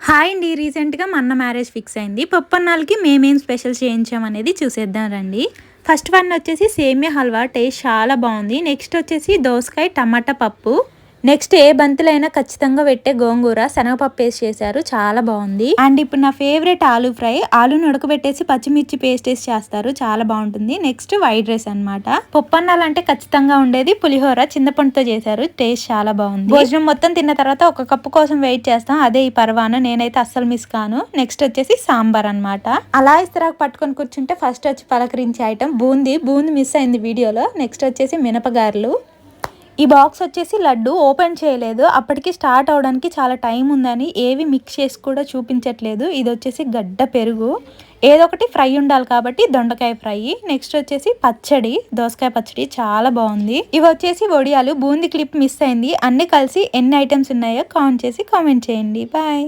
Hi అండి. రీసెంట్గా మా అన్న మ్యారేజ్ ఫిక్స్ అయింది. పప్పన్నాళ్ళకి మేమేం స్పెషల్ చేయించాం అనేది చూసేద్దాం రండి. ఫస్ట్ వన్ వచ్చేసి సేమియా హల్వా. టేస్ట్ చాలా బాగుంది. నెక్స్ట్ వచ్చేసి దోసకాయ టమాటా పప్పు. నెక్స్ట్ ఏ బంతులైనా ఖచ్చితంగా పెట్టే గోంగూర శనగపప్పు వేసి చేశారు. చాలా బాగుంది. అండ్ ఇప్పుడు నా ఫేవరెట్ ఆలూ ఫ్రై. ఆలూని ఉడకబెట్టేసి పచ్చిమిర్చి పేస్ట్ వేసి చేస్తారు. చాలా బాగుంటుంది. నెక్స్ట్ వైట్ రైస్ అనమాట పప్పన్నాలు అంటే ఖచ్చితంగా ఉండేది. పులిహోర చింతపండుతో చేశారు. టేస్ట్ చాలా బాగుంది. భోజనం మొత్తం తిన్న తర్వాత ఒక కప్పు కోసం వెయిట్ చేస్తాం. అదే ఈ పర్వాన. నేనైతే అస్సలు మిస్ కాను. నెక్స్ట్ వచ్చేసి సాంబార్ అనమాట అలా ఇస్తరాకు పట్టుకొని కూర్చుంటే ఫస్ట్ వచ్చి పలకరించే ఐటమ్ బూందీ. బూందీ మిస్ అయింది వీడియోలో. నెక్స్ట్ వచ్చేసి మినపగారెలు. ఈ బాక్స్ వచ్చేసి లడ్డు ఓపెన్ చేయలేదు. అప్పటికి స్టార్ట్ అవడానికి చాలా టైం ఉందని ఏవి మిక్స్ చేసి కూడా చూపించట్లేదు. ఇది వచ్చేసి గడ్డ పెరుగు. ఏదో ఒకటి ఫ్రై ఉండాలి కాబట్టి దొండకాయ ఫ్రై. నెక్స్ట్ వచ్చేసి పచ్చడి దోసకాయ పచ్చడి చాలా బాగుంది. ఇవి వచ్చేసి వడియాలు. బూంది క్లిప్ మిస్ అయింది. అన్ని కలిసి ఎన్ని ఐటమ్స్ ఉన్నాయో కౌంట్ చేసి కామెంట్ చేయండి. బాయ్